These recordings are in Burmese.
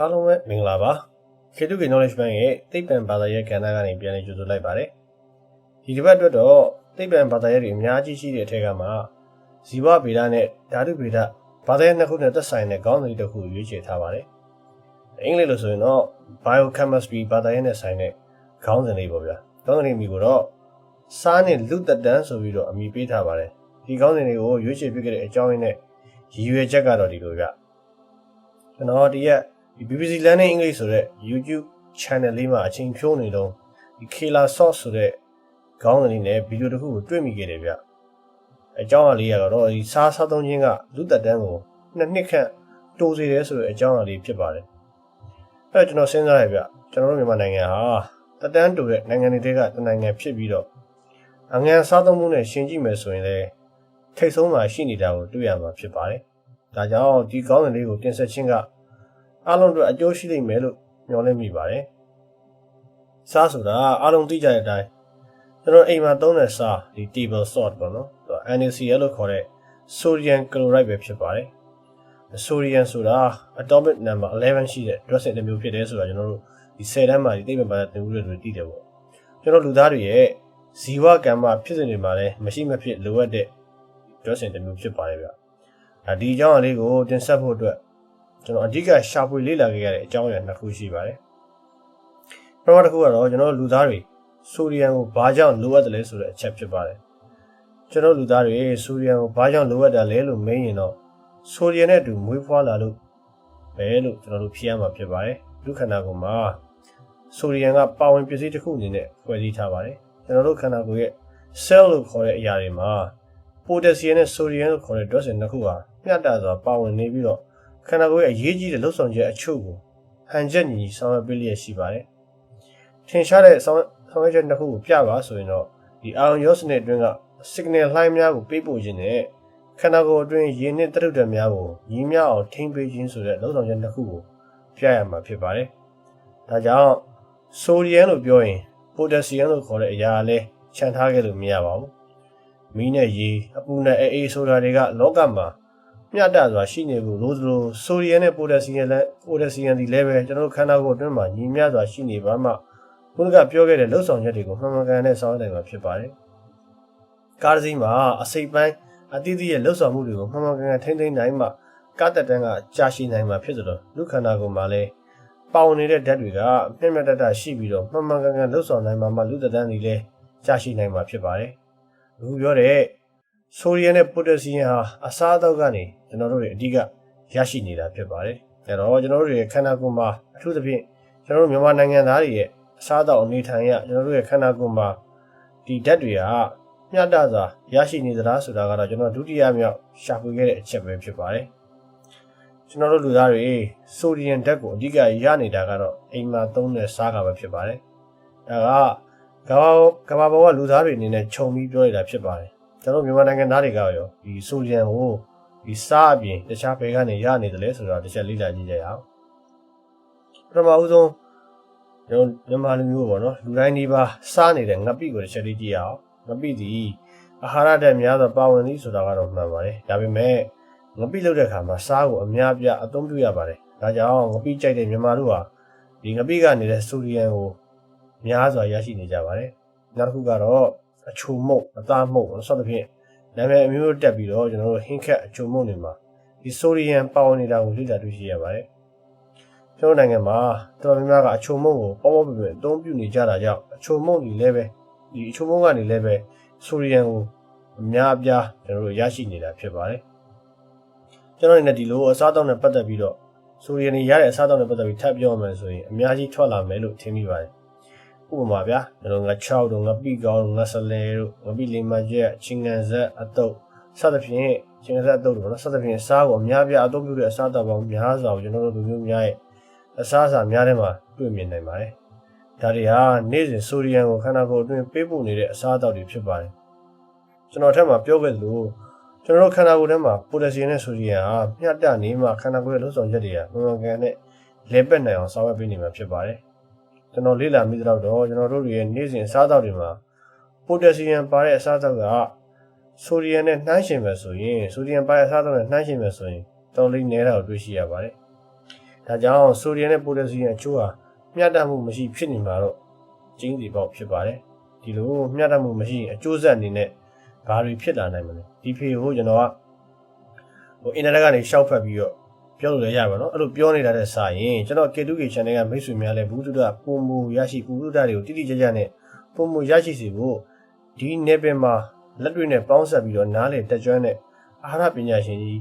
အားလုံးပဲမင်္ဂလာပါခေတုကေ knowledge bank ရဲ့သိပ္ပံဘာသာရေးကဏ္ဍကနေပြန်လည်ကြိုဆိုလိုက်ပါတယ်ဒီတစ်ပတ်အတွက်တော့သိပ္ပံဘာသာရေးတွေအများကြီးရှိတဲ့အထက်ကမှဇီဝဗေဒနဲ့ဓာတုဗေဒဘာသာရေးနှစ်ခုနဲ့သက်ဆိုင်တဲ့ခေါင်းစဉ်တစ်ခုရွေးချယ်ထားပါတယ်အင်္ဂလိပ်လိုဆိုရင်တော့ biochemistry ဘာသာရေးနဲ့ဆိုင်တဲ့ခေါင်းစဉ်လေးပေါ့ဗျာခေါင်းစဉ်လေးမျိုးကိုတော့စားနဲ့လူသက်တန်းဆိုပြီးတော့အမည်ပေးထားပါတယ်ဒီခေါင်းစဉ်လေးကိုရွေးချယ်ပြခဲ့တဲ့အကြောင်းရင်းနဲ့ရည်ရွယ်ချက်ကတော့ဒီလိုဗျကျွန်တော်ဒီရက် ဒီ BBC Learning English ဆိုတဲ့ YouTube channel လေးမှာအချိန်ဖြိုးနေတော့ဒီ Kela Sauce ဆိုတဲ့ခေါင်းစဉ်နဲ့ဗီဒီယိုတစ်ခုကိုတွေ့မိခဲ့တယ်ဗျအကြောင်းအလေးကတော့ဒီစားစားသုံးခြင်းကလူသက်တန်းကိုနှစ်နှစ်ခန့်တိုးစေတယ်ဆိုတဲ့အကြောင်းအလေးဖြစ်ပါတယ်အဲ့တော့ကျွန်တော်စဉ်းစားရဗျကျွန်တော်တို့မြန်မာနိုင်ငံဟာသက်တန်းတိုတဲ့နိုင်ငံတွေကတနိုင်ငံဖြစ်ပြီးတော့အငန်စားသုံးမှုနဲ့ရှင်ကြည့်မယ်ဆိုရင်လည်းထိတ်ဆုံးမှာရှိနေတာကိုတွေ့ရမှာဖြစ်ပါတယ်ဒါကြောင့်ဒီခေါင်းစဉ်လေးကိုတင်ဆက်ခြင်းက အားလုံးတို့အကျိုးရှိလိမ့်မယ်လို့မျှော်လင့်မိပါတယ်။စားဆိုတာအားလုံးသိကြတဲ့အတိုင်းကျွန်တော်အိမ်မှာသုံးတဲ့စားဒီ table salt ပေါ့နော်သူ NaCl လို့ခေါ်တဲ့ sodium chloride ပဲဖြစ်ပါတယ်။ sodium ဆိုတာ atomic number 11ရှိတဲ့ dressing တစ်မျိုးဖြစ်တယ်ဆိုတာကျွန်တော်တို့ဒီ10တန်းမှာဒီသိပ္ပံဘာသာသင်ယူတွေသိတယ်ပေါ့။ကျွန်တော်လူသားတွေရဲ့ဇီဝကမ္မဖြစ်စဉ်တွေမှာလည်းမရှိမဖြစ်လိုအပ်တဲ့ dressing တစ်မျိုးဖြစ်ပါတယ်ဗျ။အဲဒီအကြောင်းအလေးကိုတင်ဆက်ဖို့အတွက် ကျွန်တော်အဓိကရှာဖွေလေ့လာခဲ့ရတဲ့အကြောင်းအရာနှစ်ခုရှိပါတယ်။ပထမတစ်ခုကတော့ကျွန်တော်လူသားတွေဆိုဒီယမ်ကိုဘာကြောင့်လိုအပ်တယ်လဲဆိုတဲ့အချက်ဖြစ်ပါတယ်။ကျွန်တော်လူသားတွေဆိုဒီယမ်ကိုဘာကြောင့်လိုအပ်တယ်လဲလို့မေးရင်တော့ဆိုဒီယမ်နဲ့အတူမွေးဖွားလာလို့ပဲလို့ကျွန်တော်တို့ဖြေရမှာဖြစ်ပါတယ်။လူခန္ဓာကိုယ်မှာဆိုဒီယမ်ကပါဝင်ပစ္စည်းတစ်ခုအနေနဲ့ဖွဲ့စည်းထားပါတယ်။ကျွန်တော်တို့ခန္ဓာကိုယ်ရဲ့ cell လို့ခေါ်တဲ့အရာတွေမှာပိုတက်ဆီယမ်နဲ့ဆိုဒီယမ်လို့ခေါ်တဲ့ drugs နှစ်ခုဟာမျှတစွာပါဝင်နေပြီးတော့ ခန္ဓာကိုယ်ရဲ့အရေးကြီးတဲ့လှုပ်ဆောင်ချက်အချို့ကိုဟန်ချက်ညီဆောင်ရွက်ပေးလျက်ရှိပါတယ်။ထင်ရှားတဲ့ဆောင်ဆောင်ရွက်ချက်တစ်ခုကိုပြပါဆိုရင်တော့ဒီအာရုံရောစနစ်အတွင်းက signal လှိုင်းများကိုပေးပို့ခြင်းနဲ့ခန္ဓာကိုယ်အတွင်းရင်းနှင်းတရုတ်တက်များကိုညီမျှအောင်ထိန်းပေးခြင်းဆိုတဲ့လှုပ်ဆောင်ချက်တစ်ခုကိုပြရမှာဖြစ်ပါတယ်။ဒါကြောင့်ဆိုဒီယမ်လို့ပြောရင်ပိုတက်ဆီယမ်လို့ခေါ်တဲ့အရာလည်းခြံထားခဲ့လို့မရပါဘူး။မီးနဲ့ရေအပူနဲ့အေးအေးဆိုတာတွေကလောကမှာ မျှတစွာရှိနေဖို့လို့သလိုဆိုဒီယမ်နဲ့ပိုတက်ဆီယမ်လည်းပိုတက်ဆီယမ်ဒီလည်းပဲကျွန်တော်တို့ခန္ဓာကိုယ်အတွင်းမှာညီမျှစွာရှိနေပါမှခုနကပြောခဲ့တဲ့လှုပ်ဆောင်ချက်တွေကိုမှန်မှန်ကန်ကန်နဲ့ဆောင်ရွက်နိုင်မှာဖြစ်ပါတယ်။ကားစီးမှာအစိပ်ပိုင်းအသီးသီးရဲ့လှုပ်ဆောင်မှုတွေကိုမှန်မှန်ကန်ကန်ထိန်းသိမ်းနိုင်မှကားတက်တန်းကကြာရှည်နိုင်မှာဖြစ်သလိုလူခန္ဓာကိုယ်မှာလည်းပေါင်နေတဲ့ဓာတ်တွေကမျက်မျက်တတရှိပြီးတော့မှန်မှန်ကန်ကန်လှုပ်ဆောင်နိုင်မှာမှလူသက်တန်းတွေလည်းကြာရှည်နိုင်မှာဖြစ်ပါတယ်။အခုပြောတဲ့ ဆိုဒီယမ်နဲ့ပိုတက်ဆီယမ်ဟာအစားအသောက်ကနေကျွန်တော်တို့တွေအဓိကရရှိနေတာဖြစ်ပါတယ်။အဲတော့ကျွန်တော်တို့ရဲ့ခန္ဓာကိုယ်မှာအထူးသဖြင့်ကျွန်တော်တို့မြန်မာနိုင်ငံသားတွေရဲ့အစားအသောက်အနေထိုင်ရကျွန်တော်တို့ရဲ့ခန္ဓာကိုယ်မှာဒီဓာတ်တွေကမျှတစွာရရှိနေသလားဆိုတာကတော့ကျွန်တော်ဒုတိယမြောက်ရှာဖွေခဲ့တဲ့အချက်ပဲဖြစ်ပါတယ်။ကျွန်တော်တို့လူသားတွေဆိုဒီယမ်ဓာတ်ကိုအဓိကရနေတာကတော့အိမ်မှာသုံးတဲ့စားကပဲဖြစ်ပါတယ်။ဒါကကမ္ဘာကမ္ဘာပေါ်ကလူသားတွေအနေနဲ့ခြုံပြီးပြောရတာဖြစ်ပါတယ်။ ကျွန်တော်မြန်မာနိုင်ငံသားတွေကရောဒီဆိုဒီယမ်ကိုဒီစားအပြင်တခြားဘယ်ကနေရနေတယ်လဲဆိုတော့တစ်ချက်လေ့လာကြည့်ကြရအောင်ပထမဦးဆုံးကျွန်တော်မြန်မာလူမျိုးပေါ့နော်လူတိုင်းဒီပါစားနေတဲ့ငပိကိုတစ်ချက်လေးကြည့်ရအောင်ငပိဒီအာဟာရဓာတ်များသောပါဝင်သည်ဆိုတာကတော့မှန်ပါတယ်ဒါပေမဲ့ငပိလုပ်တဲ့အခါမှာစားကိုအများပြအသုံးပြုရပါတယ်ဒါကြောင့်ငပိကြိုက်တဲ့မြန်မာတို့ဟာဒီငပိကနေတဲ့ဆိုဒီယမ်ကိုများစွာရရှိနေကြပါတယ်နောက်တစ်ခုကတော့ အချိုမုတ်အသားမုတ်ဆိုသဖြင့်နာမည်အမျိုးတက်ပြီးတော့ကျွန်တော်တို့ဟင်းခက်အချုံမုံတွေမှာဒီဆိုဒီယမ်ပါဝင်နေတာကိုလေ့လာတွေ့ရှိရပါတယ်။ကျွန်တော်နိုင်ငံမှာတော်တော်များများကအချုံမုံကိုပေါ့ပေါ့ပြပြအသုံးပြုနေကြတာကြောင့်အချုံမုံတွေလည်းပဲဒီအချုံမုံကနေလည်းပဲဆိုဒီယမ်ကိုအများအပြားကျွန်တော်တို့ရရှိနေတာဖြစ်ပါတယ်။ကျွန်တော်အနေနဲ့ဒီလိုအစားအသောက်နဲ့ပတ်သက်ပြီးတော့ဆိုဒီယမ်တွေရတဲ့အစားအသောက်နဲ့ပတ်သက်ပြီးထပ်ပြောမှဆိုရင်အများကြီးထွက်လာမယ်လို့ထင်မိပါတယ် ဥပမာဗျာကျွန်တော်ငါ6တို့ငါပိကောင်းငါဆလဲတို့ငါပိလီမချက်ချင်းငံဆက်အတုပ်စသဖြင့်ချင်းငံဆက်အတုပ်တို့နော်စသဖြင့်စားကိုအများပြအသုံးပြုတဲ့အစားအသောက်ပေါင်းများစွာကိုကျွန်တော်တို့လူမျိုးများရဲ့အစားအစာများထဲမှာတွေ့မြင်နိုင်ပါတယ်ဒါတွေဟာနေ့စဉ်ဆိုဒီယမ်ကိုခန္ဓာကိုယ်အတွင်းပေးပို့နေတဲ့အစားအသောက်တွေဖြစ်ပါတယ်ကျွန်တော်ထက်မှာပြောခဲ့သလိုကျွန်တော်တို့ခန္ဓာကိုယ်ထဲမှာပိုတက်ဆီယမ်နဲ့ဆိုဒီယမ်ဟာမျှတနေမှခန္ဓာကိုယ်ရဲ့လှုပ်ဆောင်ချက်တွေကမှန်မှန်ကန်ကန်နဲ့လဲပတ်နိုင်အောင်ဆောင်ရွက်ပေးနေမှာဖြစ်ပါတယ် ကျွန်တော်လေ့လာမိသလောက်တော့ကျွန်တော်တို့ရဲ့နေ့စဉ်အစားအသောက်တွေမှာပိုတက်ဆီယမ်ပါတဲ့အစားအသောက်ကဆိုဒီယမ်နဲ့နှိုင်းယှဉ်မယ်ဆိုရင်ဆိုဒီယမ်ပါတဲ့အစားအသောက်နဲ့နှိုင်းယှဉ်မယ်ဆိုရင်တော်လေးနည်းတာကိုတွေ့ရှိရပါတယ်။အဲဒါကြောင့်ဆိုဒီယမ်နဲ့ပိုတက်ဆီယမ်အချို့ဟာမျှတမှုမရှိဖြစ်နေမှာတော့ကျင်းစီပေါက်ဖြစ်ပါတယ်ဒီလိုမျှတမှုမရှိရင်အကျိုးဆက်အနေနဲ့ဘာတွေဖြစ်လာနိုင်မလဲဒီဖေကိုကျွန်တော်ကဟိုအင်တာနက်ကနေရှောက်ဖက်ပြီးတော့ ပြောလို့လည်းရပါတော့အဲ့လိုပြောနေတာတဲ့စာရင်ကျွန်တော် K2K channel ကမိတ်ဆွေများလည်းဘူးတုဒပုံမူရရှိဘူးတုဒတွေကိုတိတိကျကျနဲ့ပုံမူရရှိစေဖို့ဒီနေပင်မှာလက်တွေနဲ့ပေါင်းဆက်ပြီးတော့နားလေတက်ကျွမ်းတဲ့အာဟာရပညာရှင်ကြီး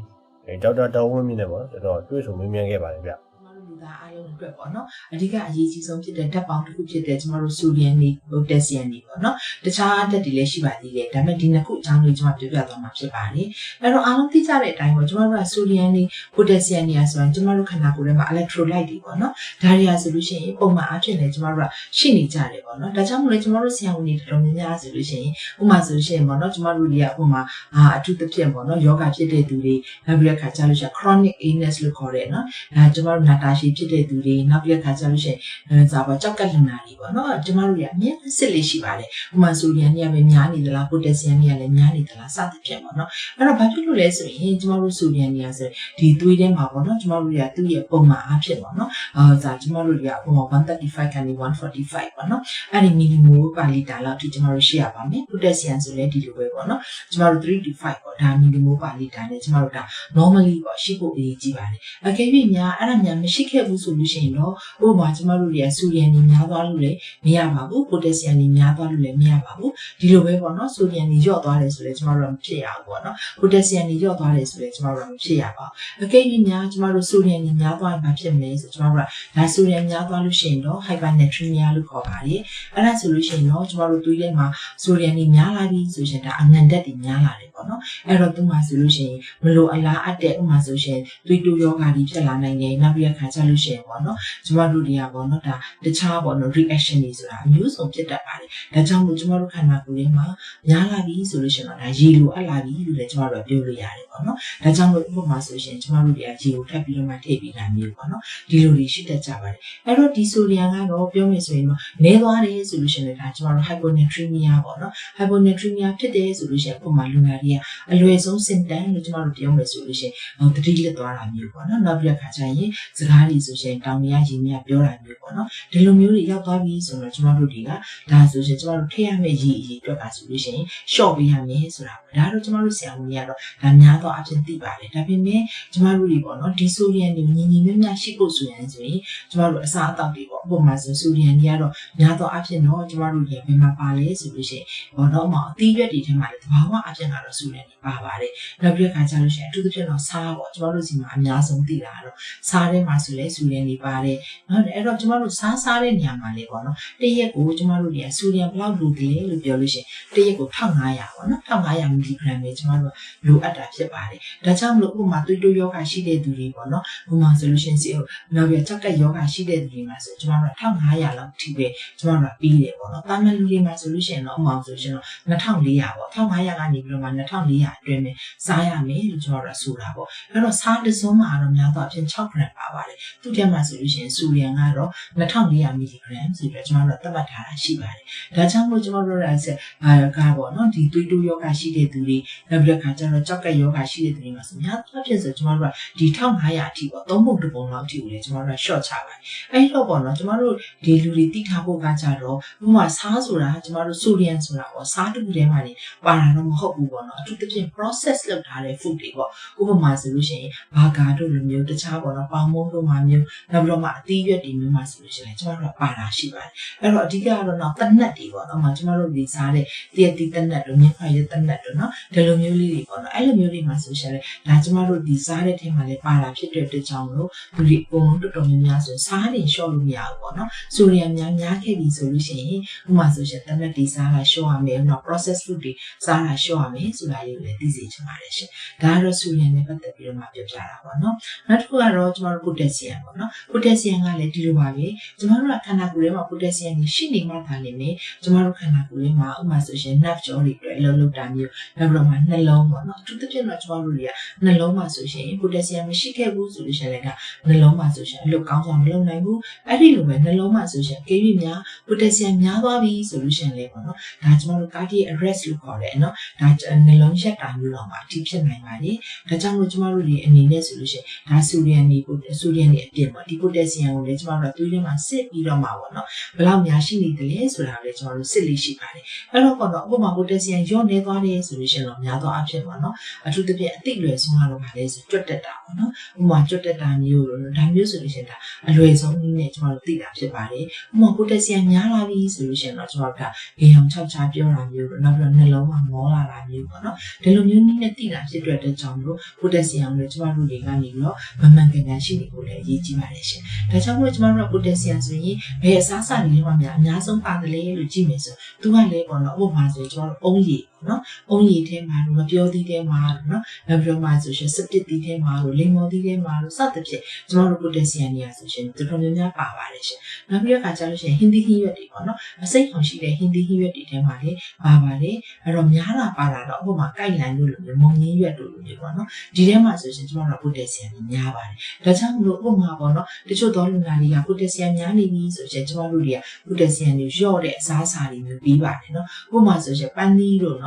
ဒေါက်တာဒေါ်ဝင်းမြင့်နဲ့ပေါ့ကျွန်တော်တွေ့ဆုံမေးမြန်းခဲ့ပါတယ်ဗျလူသားအားလုံး အတွက်ပေါ့နော်အဓိကအရေးကြီးဆုံးဖြစ်တဲ့ဓာတ်ပေါင်းတစ်ခုဖြစ်တဲ့ကျမတို့ဆိုဒီယမ်နေပိုတက်ဆီယမ်နေပေါ့နော်တခြားဓာတ်တွေလည်းရှိပါသေးတယ်ဒါပေမဲ့ဒီနှစ်ခုအကြောင်းလေးကျမပြောပြသွားမှာဖြစ်ပါတယ်အဲ့တော့အားလုံးသိကြတဲ့အတိုင်းပေါ့ကျမတို့ကဆိုဒီယမ်နေပိုတက်ဆီယမ်နေဆိုရင်ကျမတို့ခန္ဓာကိုယ်ထဲမှာ electrolyte တွေပေါ့နော်ဒါတွေကဆိုလို့ရှိရင်ပုံမှန်အားဖြင့်လည်းကျမတို့ကရှိနေကြတယ်ပေါ့နော်ဒါကြောင့်မို့လဲကျမတို့ဆရာဝန်တွေတော်တော်များများဆိုလို့ရှိရင်ဥပမာဆိုလို့ရှိရင်ပေါ့နော်ကျမတို့တွေကဥပမာအာအထူးသဖြင့်ပေါ့နော်ယောဂဖြစ်တဲ့သူတွေနောက်ပြီးတော့ခါကြလို့ရှိရင် chronic illness လို့ခေါ်တယ်နော်အဲကျမတို့နာတာရှည်ဖြစ်တဲ့သူတွေနောက်ပြီးတော့ခါကြလို့ရှိရင်အဲဇာပေါ်ကြောက်ကလနာတွေပေါ့နော်ကျမတို့တွေကအမြဲစစ်လေးရှိပါတယ်ဥပမာဆိုဒီယမ်တွေကပဲများနေသလားပိုတက်ဆီယမ်တွေကလည်းများနေသလားစသဖြင့်ပေါ့နော်အဲ့တော့ဘာဖြစ်လို့လဲဆိုရင်ကျမတို့ဆိုဒီယမ်တွေကဆိုဒီသွေးထဲမှာပေါ့နော်ကျမတို့တွေကသူ့ရဲ့ပုံမှန်အားဖြင့်ပေါ့နော်အာဇာကျမတို့တွေကပုံမှန်135ကနေ145ပေါ့နော်အဲ့ဒီမီလီမိုပါလီတာလောက်ထိကျမတို့ရှိရပါမယ်ပိုတက်ဆီယမ်ဆိုလည်းဒီလိုပဲပေါ့နော်ကျမတို့3 to 5ပေါ့ဒါမီလီမိုပါလီတာနဲ့ကျမတို့က normally ပေါ့ရှိဖို့အရေးကြီးပါတယ်အကယ်၍များအဲ့ဒါများမရှိခဲ့ဘူးဆိုလို့ရှိရင်တော့ဥပမာကျမတို့တွေကဆိုဒီယမ်တွေများသွားလို့လည်းမရပါဘူးပိုတက်ဆီယမ်တွေများသွားလို့လည်းမရပါဘူးဒီလိုပဲပေါ့နော်ဆိုဒီယမ်တွေညော့သွားတယ်ဆိုလည်းကျမတို့ကမဖြစ်ရဘူးပေါ့နော်ပိုတက်ဆီယမ်တွေညော့သွားတယ်ဆိုလည်းကျမတို့ကမဖြစ်ရပါဘူးအကယ်၍များကျမတို့ဆိုဒီယမ်တွေများသွားရင်ဘာဖြစ်မလဲဆိုကျမတို့ကဒါဆိုဒီယမ်များသွားလို့ရှိရင်တော့ hypernatremia လို့ခေါ်ပါတယ်အဲ့ဒါဆိုလို့ရှိရင်တော့ကျမတို့သွေးထဲမှာဆိုဒီယမ်တွေများလာပြီဆိုရင်ဒါအငန်ဓာတ်တွေများလာတယ်ပေါ့နော်အဲ့တော့သူ့မှာဆိုလို့ရှိရင်မလိုအလားအပ်တဲ့ဥမာဆိုရှင်သွေးတိုးယောဂါတွေဖြစ်လာနိုင်တယ်နောက်ပြီးတော့ခါကြလို့ရှိရင်ပေါ့နော်ကျမတို့တွေကပေါ့နော်ဒါတခြားပေါ့နော် reaction တွေဆိုတာအမျိုးစုံဖြစ်တတ်ပါတယ်ဒါကြောင့်မို့ကျမတို့ခန္ဓာကိုယ်ထဲမှာများလာပြီဆိုလို့ရှိရင်တော့ဒါရေလိုအပ်လာပြီလို့လည်းကျမတို့ပြောလို့ရတယ်ပေါ့နော်ဒါကြောင့်မို့ဥပမာဆိုရှင်ကျမတို့တွေကရေကိုထပ်ပြီးတော့မှထည့်ပြီးတာမျိုးပေါ့နော်ဒီလိုတွေရှိတတ်ကြပါတယ်အဲ့တော့ဒီဆိုဒီယမ်ကတော့ပြောမယ်ဆိုရင်တော့နည်းသွားတယ်ဆိုလို့ရှိရင်ဒါကျမတို့ hyponatremia ပေါ့နော် hyponatremia ဖြစ်တယ်ဆိုလို့ရှိရင်ဥပမာလူနာတွေကအလွယ်ဆုံး symptom လို့ကျမတို့ပြောမယ်ဆိုလို့ရှိရင်တတိလက်သွားတာမျိုးပေါ့နော်နောက်ပြီးတော့ခါကျရင်စကားတွေဆိုရှင်တောင်မြရင်မြပြောတာမျိုးပေါ့နော်ဒီလိုမျိုးတွေရောက်သွားပြီဆိုတော့ကျမတို့တွေကဒါဆိုရှင်ကျမတို့ထည့်ရမယ့်ရည်အည်အတွက်ကဆိုလို့ရှိရင် short ပေးရမယ်ဆိုတာပေါ့ဒါတော့ကျမတို့ဆရာဝန်ကြီးကတော့ဒါများတော့အဖြစ်သိပါတယ်ဒါပေမဲ့ကျမတို့တွေပေါ့နော်ဒီဆိုဒီယမ်တွေညီညီမျှမျှရှိဖို့ဆိုရင်ဆိုရင်ကျမတို့အစားအသောက်တွေပေါ့ဥပမာဆိုဆိုဒီယမ်တွေကတော့များတော့အဖြစ်တော့ကျမတို့တွေဘယ်မှာပါလဲဆိုလို့ရှိရင်ဘောတော့မှအသီးရွက်တွေထဲမှာလည်းတဘာဝအဖြစ်ကတော့ဆိုဒီယမ်တွေပါပါတယ်နောက်ပြီးခါကြလို့ရှိရင်အထူးသဖြင့်တော့စားပေါ့ကျမတို့စီမှာအများဆုံးသိတာကတော့စားထဲမှာဆိုလဲဆိုဒီယမ်တွေပါတယ်နော်အဲ့တော့ကျမတို့စားစားတဲ့နေရာမှာလေပေါ့နော်တရက်ကိုကျမတို့တွေကဆိုဒီယမ်ဘယ်လောက်လိုသေးလဲလို့ပြောလို့ရှိရင်တရက်ကို1500ပေါ့နော်1500မီလီဂရမ်ပဲကျမတို့လိုအပ်တာဖြစ်ပါတယ်ဒါကြောင့်မလို့ဥပမာသွေးတိုးယောဂရှိတဲ့သူတွေပေါ့နော်ဥပမာဆိုလို့ရှိရင်စီနောက်ပြီးချက်ကက်ယောဂရှိတဲ့သူတွေမှာဆိုကျမတို့1500လောက်ထိပဲကျမတို့ပြီးတယ်ပေါ့နော်တာမန်လူတွေမှာဆိုလို့ရှိရင်တော့ဥပမာဆိုရှင်တော့2400ပေါ့1500ကနေပြီးတော့မှ2400အတွင်းပဲစားရမယ်လို့ကျမတို့ဆိုတာပေါ့အဲ့တော့စားတစ်စုံမှာတော့များသောအားဖြင့်6 gram ပါပါတယ်သူထဲမှာဆိုလို့ရှိရင်စူလီယမ်ကတော့2400မီလီဂရမ်ဆိုပြီးတော့ကျမတို့သတ်မှတ်ထားတာရှိပါတယ်ဒါကြောင့်မို့ကျမတို့ကဆက်အာကပေါ့နော်ဒီသွေးတိုးယောဂရှိတဲ့သူတွေနောက်ပြီးတော့ခါကျတော့ကြောက်ကက်ယောဂရှိတဲ့သူတွေမှာဆိုများသောအားဖြင့်ဆိုကျမတို့ကဒီ1500အထိပေါ့သုံးပုံတစ်ပုံလောက်အထိကိုလည်းကျမတို့က short ချပါတယ်အဲ့တော့ပေါ့နော်ကျမတို့ဒီလူတွေတိထားဖို့ကကြတော့ဥပမာစားဆိုတာကျမတို့ဆိုဒီယမ်ဆိုတာပေါ့စားတစ်ခုတည်းမှာနေပါတာတော့မဟုတ်ဘူးပေါ့နော်အထူးသဖြင့် process လုပ်ထားတဲ့ food တွေပေါ့ဥပမာဆိုလို့ရှိရင်ဘာဂါတို့လိုမျိုးတခြားပေါ့နော်ပေါင်မုံတို့မှာမျိုးနောက်ပြီးတော့မှအသီးရွက်တွေမျိုးမှာဆိုလို့ရှိရင်ကျမတို့ကပါတာရှိပါတယ်အဲ့တော့အဓိကကတော့တော့တနတ်တွေပေါ့နော်မှာကျမတို့ဒီစားတဲ့တရက်တီတနတ်တို့မြင်းခွာရတနတ်တို့နော်ဒီလိုမျိုးလေးတွေပေါ့နော်အဲ့လိုမျိုးတွေမှာဆိုရှင်ဒါကျမတို့ဒီစားတဲ့ထဲမှာလည်းပါတာဖြစ်တဲ့အတွက်ကြောင့်လို့လူတွေအကုန်လုံးတော်တော်များများဆိုစားနေလျှော့လို့မရဘူးပေါ့နော်ဆိုရီယမ်များများခဲ့ပြီဆိုလို့ရှိရင်ဥပမာဆိုရှင်တနတ်တွေစားတာလျှော့ရမယ်နော် processed food တွေစားတာလျှော့ရမယ်ဆိုတာလေးကိုလည်းသိစေချင်ပါတယ်ရှင်ဒါကတော့ဆိုရီယမ်နဲ့ပတ်သက်ပြီးတော့မှပြောပြတာပေါ့နော်နောက်တစ်ခုကတော့ကျမတို့ပိုတက်ဆီယမ်ပေါ့နော်ပိုတက်ဆီယမ်ကလည်းဒီလိုပါပဲကျမတို့ကခန္ဓာကိုယ်ထဲမှာပိုတက်ဆီယမ်ရှိနေမှသာနေမယ်ကျမတို့ခန္ဓာကိုယ်ထဲမှာဥပမာဆိုရှင် nerve ကြောတွေအတွက်အလုပ်လုပ်တာမျိုးနောက်ပြီးတော့မှနှလုံးပေါ့နော်အထူးသဖြင့်တော့ကျမတို့တွေကနှလုံးမှာဆိုရှင်ပိုတက်ဆီယမ်မရှိခဲ့ဘူးဆိုလို့ရှိရင်လည်းနှလုံးမှာဆိုရှင်အလုပ်ကောင်းစွာမလုပ်နိုင်ဘူးအဲ့ဒီလိုပဲနှလုံးမှာဆိုရှင်ကေးပြီးများပိုတက်ဆီယမ်များသွားပြီဆိုလို့ရှိရင်လည်းပေါ့နော်ဒါကျမတို့ cardiac arrest လို့ခေါ်တယ်နော်ဒါနှလုံးရက်တာမျိုးတော့မှအထိဖြစ်နိုင်ပါတယ်ဒါကြောင့်မို့ကျမတို့တွေအနေနဲ့ဆိုလို့ရှိရင်ဒါဆိုဒီယမ်နေပိုဆိုဒီယမ်နေနေအပြင်ပေါ့ဒီ potassium ကိုလည်းကျမတို့ကသွေးထဲမှာစစ်ပြီးတော့မှာပေါ့နော်ဘယ်လောက်များရှိနေတယ်လဲဆိုတာကိုလည်းကျမတို့စစ်လေးရှိပါတယ်အဲ့တော့ပေါ့နော်ဥပမာ potassium ညော့နေသွားတယ်ဆိုလို့ရှိရင်တော့များသောအားဖြင့်ပေါ့နော်အထူးသဖြင့်အသိလွယ်ဆုံးကတော့ဗာလဲဆိုကြွတ်တက်တာပေါ့နော်ဥပမာကြွတ်တက်တာမျိုးလို့ဒါမျိုးဆိုလို့ရှိရင်ဒါအလွယ်ဆုံးနည်းနဲ့ကျမတို့သိတာဖြစ်ပါတယ်ဥပမာ potassium များလာပြီဆိုလို့ရှိရင်တော့ကျမတို့ကဂေယုံ၆ချာပြောတာမျိုးလို့နောက်ပြီးတော့နှလုံးကမောလာတာမျိုးပေါ့နော်ဒီလိုမျိုးနည်းနဲ့သိတာဖြစ်တဲ့အတွက်ကြောင့်မလို့ potassium ကိုကျမတို့တွေကနေပြီးတော့မမှန်ကန်ကန်ရှိနေဖို့လည်းအရေးကြီးပါတယ်ရှင်ဒါကြောင့်မို့ကျမတို့က potassium ဆိုရင်ဘယ်အစားအစာတွေမှာများအများဆုံးပါတယ်လဲလို့ကြည့်မယ်ဆိုသူကလည်းပေါ့နော်ဥပမာဆိုရင်ကျမတို့အုံးရည်နော်အုံးရည်ထဲမှာမပြောသေးတဲ့မှာနော်နောက်ပြီးတော့မှဆိုရှင်စပစ်တီထဲမှာလို့လိမ္မော်တီထဲမှာလို့စသဖြင့်ကျမတို့ potassium တွေอ่ะဆိုရှင်တော်တော်များများပါပါတယ်ရှင်နောက်ပြီးတော့ခါကျလို့ရှိရင်ဟင်းသီးဟင်းရွက်တွေပေါ့နော်အစိတ်အောင်ရှိတဲ့ဟင်းသီးဟင်းရွက်တွေထဲမှာလေပါပါတယ်အဲ့တော့များတာပါတာတော့ဥပမာကိုက်လန်လို့လို့မျိုးမုံရင်းရွက်တို့လိုမျိုးပေါ့နော်ဒီထဲမှာဆိုရှင်ကျမတို့ potassium တွေများပါတယ်ဒါကြောင့်မလို့ဥပမာပေါ့နော်တချို့သောလူနာတွေက potassium များနေပြီဆိုရှင်ကျမတို့တွေက potassium တွေလျော့တဲ့အစားအစာတွေမျိုးပြီးပါတယ်နော်ဥပမာဆိုရှင်ပန်းသီးတို့နော်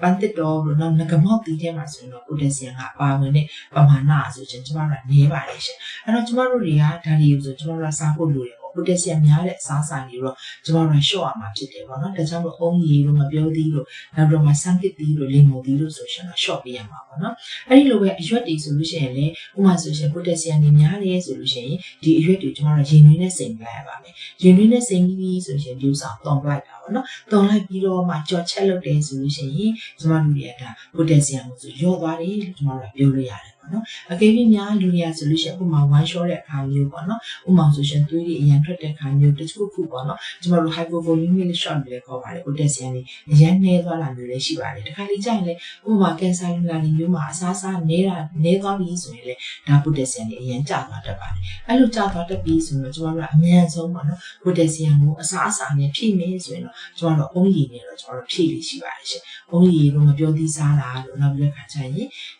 ပန်းတစ်တော်တို့နော်ငကမောက်သီးထဲမှာဆိုရင်တော့ potassium ကပါဝင်တဲ့ပမာဏဆိုရှင်ကျမတို့ကနည်းပါတယ်ရှင်အဲ့တော့ကျမတို့တွေကဒါတွေကိုဆိုကျမတို့ကစားဖို့လိုတယ် ပေါ့ potassium များတဲ့အစားအစာတွေတော့ကျမတို့ကလျှော့ရမှာဖြစ်တယ်ပေါ့နော်ဒါကြောင့်မို့အုံးရည်တို့မပြောသေးလို့နောက်တော့မှစမ်းကစ်သီးတို့လိမ္မော်သီးတို့ဆိုရှင်တော့လျှော့ပေးရမှာပေါ့နော်အဲ့ဒီလိုပဲအရွက်တွေဆိုလို့ရှိရင်လည်းဥပမာဆိုရှင် potassium တွေများတယ်ဆိုလို့ရှိရင်ဒီအရွက်တွေကျမတို့ရင်နွေးနဲ့စိမ်လိုက်ရပါမယ်ရင်နွေးနဲ့စိမ်ပြီးဆိုရှင်ဒီဥစ္စာတောင်းပလိုက်တာပေါ့နော်တောင်းလိုက်ပြီးတော့မှကြော်ချက်လုပ်တယ်ဆိုလို့ရှိရင်ကျမတို့တွေကဒါ potassium ကိုဆိုလျော့သွားတယ်လို့ကျမတို့ကပြောလို့ရတယ် ပေါ့နော်အကယ်၍များလူတွေကဆိုလို့ရှိရင်ဥပမာ one shot တဲ့အခါမျိုးပေါ့နော်ဥပမာဆိုရှင်သွေးတွေအရင်ထွက်တဲ့အခါမျိုးတစ်ခုခုပေါ့နော်ကျမတို့ hypovolemic shot တွေလည်းခေါ်ပါတယ် potassium တွေအရင်နှဲသွားတာမျိုးလည်းရှိပါတယ်တခါလေကြာရင်လည်းဥပမာကင်ဆာလူနာတွေမျိုးမှာအစားစားနေတာနှဲသွားပြီဆိုရင်လည်းဒါ potassium တွေအရင်ကျသွားတတ်ပါတယ်အဲ့လိုကျသွားတတ်ပြီဆိုတော့ကျမတို့ကအမြန်ဆုံးပေါ့နော် potassium ကိုအစားအစာနဲ့ဖြည့်မယ်ဆိုရင်တော့ကျမတို့အုံးရည်နဲ့တော့ကျမတို့ဖြည့်လို့ရှိပါတယ်ရှင်အုံးရည်လို့မပြောသေးစားတာလို့နောက်ပြီးတော့ခါကျရင်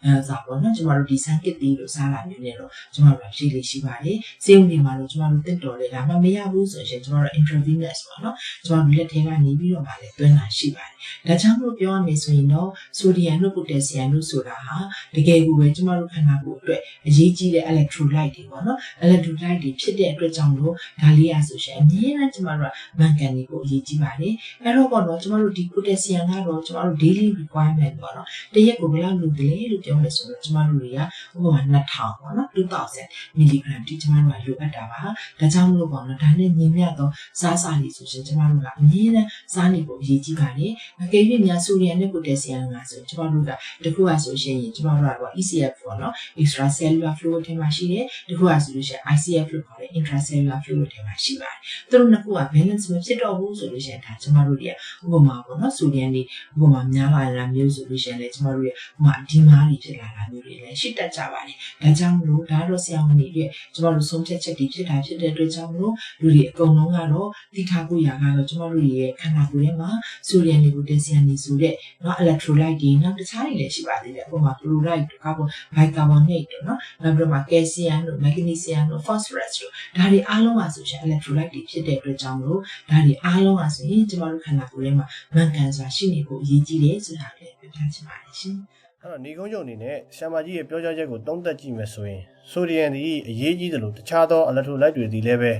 အဲစားပေါ့နော်ကျမတို့ဒီဆန်ကစ်တီလို့စားတာမျိုးနဲ့တော့ကျမတို့ဖြည့်လို့ရှိပါတယ်စေုံတွေမှာတော့ကျမတို့တက်တော်တယ်ဒါမှမရဘူးဆိုရင်ကျမတို့ intravenous ပေါ့နော်ကျမတို့လက်ထဲကနေပြီးတော့မှလည်းသွင်းတာရှိပါတယ်ဒါကြောင့်မို့ပြောရမယ်ဆိုရင်တော့ sodium တို့ potassium တို့ဆိုတာဟာတကယ်ကိုပဲကျမတို့ခန္ဓာကိုယ်အတွက်အရေးကြီးတဲ့ electrolyte တွေပေါ့နော် electrolyte တွေဖြစ်တဲ့အတွက်ကြောင့်လို့ဒါလေးရဆိုရှင်အမြဲတမ်းကျမတို့ကမန်ကန်တွေကိုအရေးကြီးပါတယ်အဲ့တော့ပေါ့နော်ကျမတို့ဒီ potassium ကတော့ကျမတို့ daily requirement ပေါ့နော်တရက်ကိုဘယ်လောက်လိုတယ်လို့ပြောမယ်ဆိုတော့ကျမတို့တွေကဥပမာ2000ပေါ့နော်2000 mg တိကျမတို့ကလိုအပ်တာပါဒါကြောင့်မလို့ပေါ့နော်ဒါနဲ့ညီမျှသောစားစာတွေဆိုရှင်ကျမတို့ကအမြဲတမ်းစားနေဖို့အရေးကြီးပါတယ်အကယ်၍များဆိုဒီယမ်နဲ့ potassium ကဆိုကျမတို့ကတခုကဆိုရှင်ကျမတို့ကတော့ ECF ပေါ့နော် extracellular fluid ထဲမှာရှိတယ်တခုကဆိုလို့ရှိရင် ICF လို့ခေါ်တဲ့ intracellular fluid ထဲမှာရှိပါတယ်သူတို့နှစ်ခုက balance မဖြစ်တော့ဘူးဆိုလို့ရှိရင်ဒါကျမတို့တွေကဥပမာပေါ့နော်ဆိုဒီယမ်တွေဥပမာများလာတာမျိုးဆိုလို့ရှိရင်လည်းကျမတို့ရဲ့ဥပမာအဒီမားတွေဖြစ်လာတာမျိုးတွေလည်းရှိတတ်ကြပါတယ်ဒါကြောင့်မလို့ဒါတော့ဆရာဝန်တွေရဲ့ကျမတို့ဆုံးဖြတ်ချက်တွေဖြစ်တာဖြစ်တဲ့အတွက်ကြောင့်မလို့လူတွေအကုန်လုံးကတော့တိထားဖို့ရာကတော့ကျမတို့ရဲ့ခန္ဓာကိုယ်ထဲမှာဆိုဒီယမ်တွေ potassium တွေဆိုတဲ့နော် electrolyte တွေနောက်တခြားတွေလည်းရှိပါသေးတယ်ဥပမာ chloride တို့ carbon bicarbonate တို့နော်နောက်ပြီးတော့ calcium တို့ magnesium တို့ phosphorus တို့ဒါတွေအားလုံးကဆိုရှင် electrolyte တွေဖြစ်တဲ့အတွက်ကြောင့်မလို့ဒါတွေအားလုံးကဆိုရင်ကျမတို့ခန္ဓာကိုယ်ထဲမှာမှန်ကန်စွာရှိနေဖို့အရေးကြီးတယ်ဆိုတာလည်းပြောပြချင်ပါတယ်ရှင် အဲ့တော့နေကုန်းချုပ်အနေနဲ့ဆ iam မကြီးရဲ့ပြောကြားချက်ကိုသုံးသပ်ကြည့်မယ်ဆိုရင်ဆိုဒီယမ်ဒီအရေးကြီးတယ်လို့တခြားသောအလက်ထရိုလိုက်တွေဒီလည်းပဲ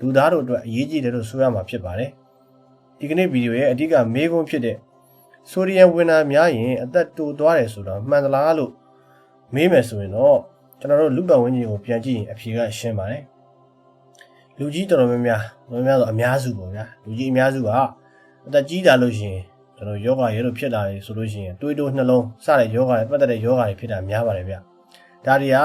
လူသားတို့အတွက်အရေးကြီးတယ်လို့ဆိုရမှာဖြစ်ပါတယ်ဒီကနေ့ဗီဒီယိုရဲ့အဓိကမေးခွန်းဖြစ်တဲ့ဆိုဒီယမ်ဝင်တာများရင်အသက်တိုသွားတယ်ဆိုတော့မှန်သလားလို့မေးမယ်ဆိုရင်တော့ကျွန်တော်တို့လူပတ်ဝန်းကျင်ကိုပြန်ကြည့်ရင်အဖြေကရှင်းပါတယ်လူကြီးတော်တော်များများတော်များများဆိုအများစုပေါ့ဗျာလူကြီးအများစုကအသက်ကြီးတာလို့ရှိရင် ကျွန်တော်ယောဂရဲလို့ဖြစ်လာတယ်ဆိုလို့ရှိရင်တွေးတိုးနှလုံးစတဲ့ယောဂတွေပတ်သက်တဲ့ယောဂတွေဖြစ်တာများပါတယ်ဗျ။ဒါတွေဟာ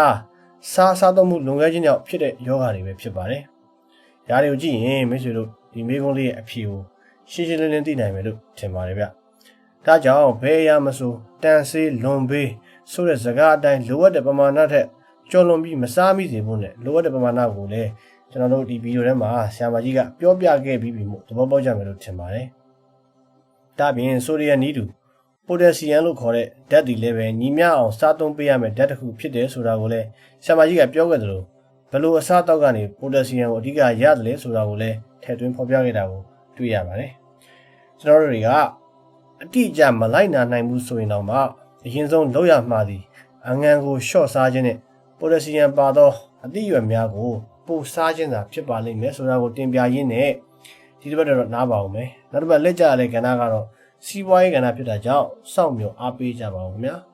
စားစားသုံးမှုလွန်ခဲ့ခြင်းကြောင့်ဖြစ်တဲ့ယောဂတွေပဲဖြစ်ပါတယ်။ဒါတွေကိုကြည့်ရင်မိတ်ဆွေတို့ဒီမိကုံးလေးရဲ့အဖြေကိုရှင်းရှင်းလင်းလင်းသိနိုင်မယ်လို့ထင်ပါတယ်ဗျ။ဒါကြောင့်ဘယ်အရာမဆိုတန်ဆေးလွန်ဘေးဆိုတဲ့စကားအတိုင်းလိုအပ်တဲ့ပမာဏထက်ကျော်လွန်ပြီးမစားမိစေဖို့နဲ့လိုအပ်တဲ့ပမာဏကိုလည်းကျွန်တော်တို့ဒီဗီဒီယိုထဲမှာဆရာမကြီးကပြောပြခဲ့ပြီးပြီမို့သဘောပေါက်ကြမယ်လို့ထင်ပါတယ်။ ဒါပြင်ဆိုဒီယမ်နီးတူပိုတက်ဆီယမ်လို့ခေါ်တဲ့ဓာတ်တွေလည်းပဲညီမျှအောင်စားသုံးပေးရမယ့်ဓာတ်တစ်ခုဖြစ်တယ်ဆိုတာကိုလည်းဆရာမကြီးကပြောခဲ့သလိုဘယ်လိုအစားအသောက်ကနေပိုတက်ဆီယမ်ကိုအဓိကရတယ်လဲဆိုတာကိုလည်းထည့်သွင်းဖော်ပြခဲ့တာကိုတွေ့ရပါတယ်ကျွန်တော်တို့တွေကအတိအကျမလိုက်နာနိုင်ဘူးဆိုရင်တော့မှအရင်ဆုံးလောက်ရမှာသည်အငံကိုရှော့စားခြင်းနဲ့ပိုပိုတက်ဆီယမ်ပါသောအသည့်အရွက်များကိုပိုစားခြင်းသာဖြစ်ပါလိမ့်မယ်ဆိုတာကိုတင်ပြရင်းနဲ့ ဒီတစ်ပတ်တော့နားပါအောင်မယ်နောက်တစ်ပတ်လက်ကြရတဲ့ကဏ္ဍကတော့စီးပွားရေးကဏ္ဍဖြစ်တာကြောင့်စောင့်မျှော်အားပေးကြပါဦးခင်ဗျာ။